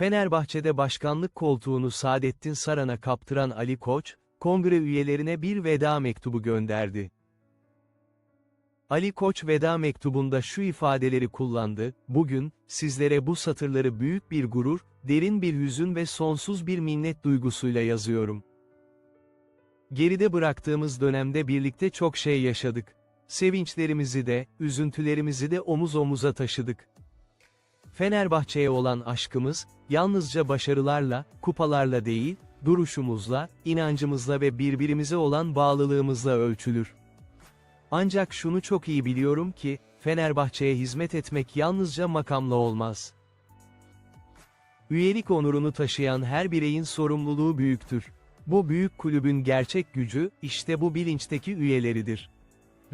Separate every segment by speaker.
Speaker 1: Fenerbahçe'de başkanlık koltuğunu Saadettin Saran'a kaptıran Ali Koç, kongre üyelerine bir veda mektubu gönderdi. Ali Koç veda mektubunda şu ifadeleri kullandı, bugün, sizlere bu satırları büyük bir gurur, derin bir hüzün ve sonsuz bir minnet duygusuyla yazıyorum. Geride bıraktığımız dönemde birlikte çok şey yaşadık. Sevinçlerimizi de, üzüntülerimizi de omuz omuza taşıdık. Fenerbahçe'ye olan aşkımız, yalnızca başarılarla, kupalarla değil, duruşumuzla, inancımızla ve birbirimize olan bağlılığımızla ölçülür. Ancak şunu çok iyi biliyorum ki, Fenerbahçe'ye hizmet etmek yalnızca makamla olmaz. Üyelik onurunu taşıyan her bireyin sorumluluğu büyüktür. Bu büyük kulübün gerçek gücü, işte bu bilinçteki üyeleridir.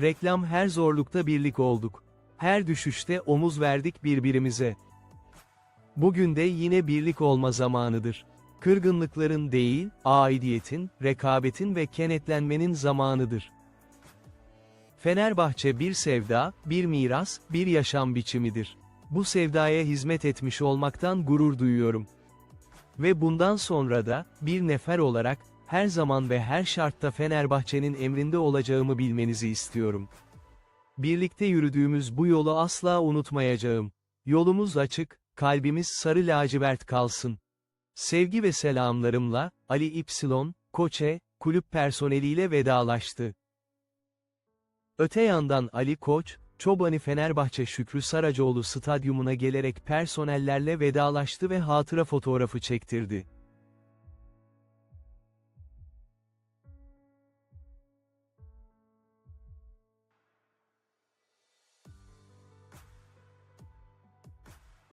Speaker 1: Reklam her zorlukta birlik olduk. Her düşüşte omuz verdik birbirimize. Bugün de yine birlik olma zamanıdır. Kırgınlıkların değil, aidiyetin, rekabetin ve kenetlenmenin zamanıdır. Fenerbahçe bir sevda, bir miras, bir yaşam biçimidir. Bu sevdaya hizmet etmiş olmaktan gurur duyuyorum. Ve bundan sonra da, bir nefer olarak, her zaman ve her şartta Fenerbahçe'nin emrinde olacağımı bilmenizi istiyorum. Birlikte yürüdüğümüz bu yolu asla unutmayacağım. Yolumuz açık, kalbimiz sarı lacivert kalsın. Sevgi ve selamlarımla, Ali İpsilon, Koçe, kulüp personeliyle vedalaştı. Öte yandan Ali Koç, Çobani Fenerbahçe Şükrü Saracoğlu stadyumuna gelerek personellerle vedalaştı ve hatıra fotoğrafı çektirdi.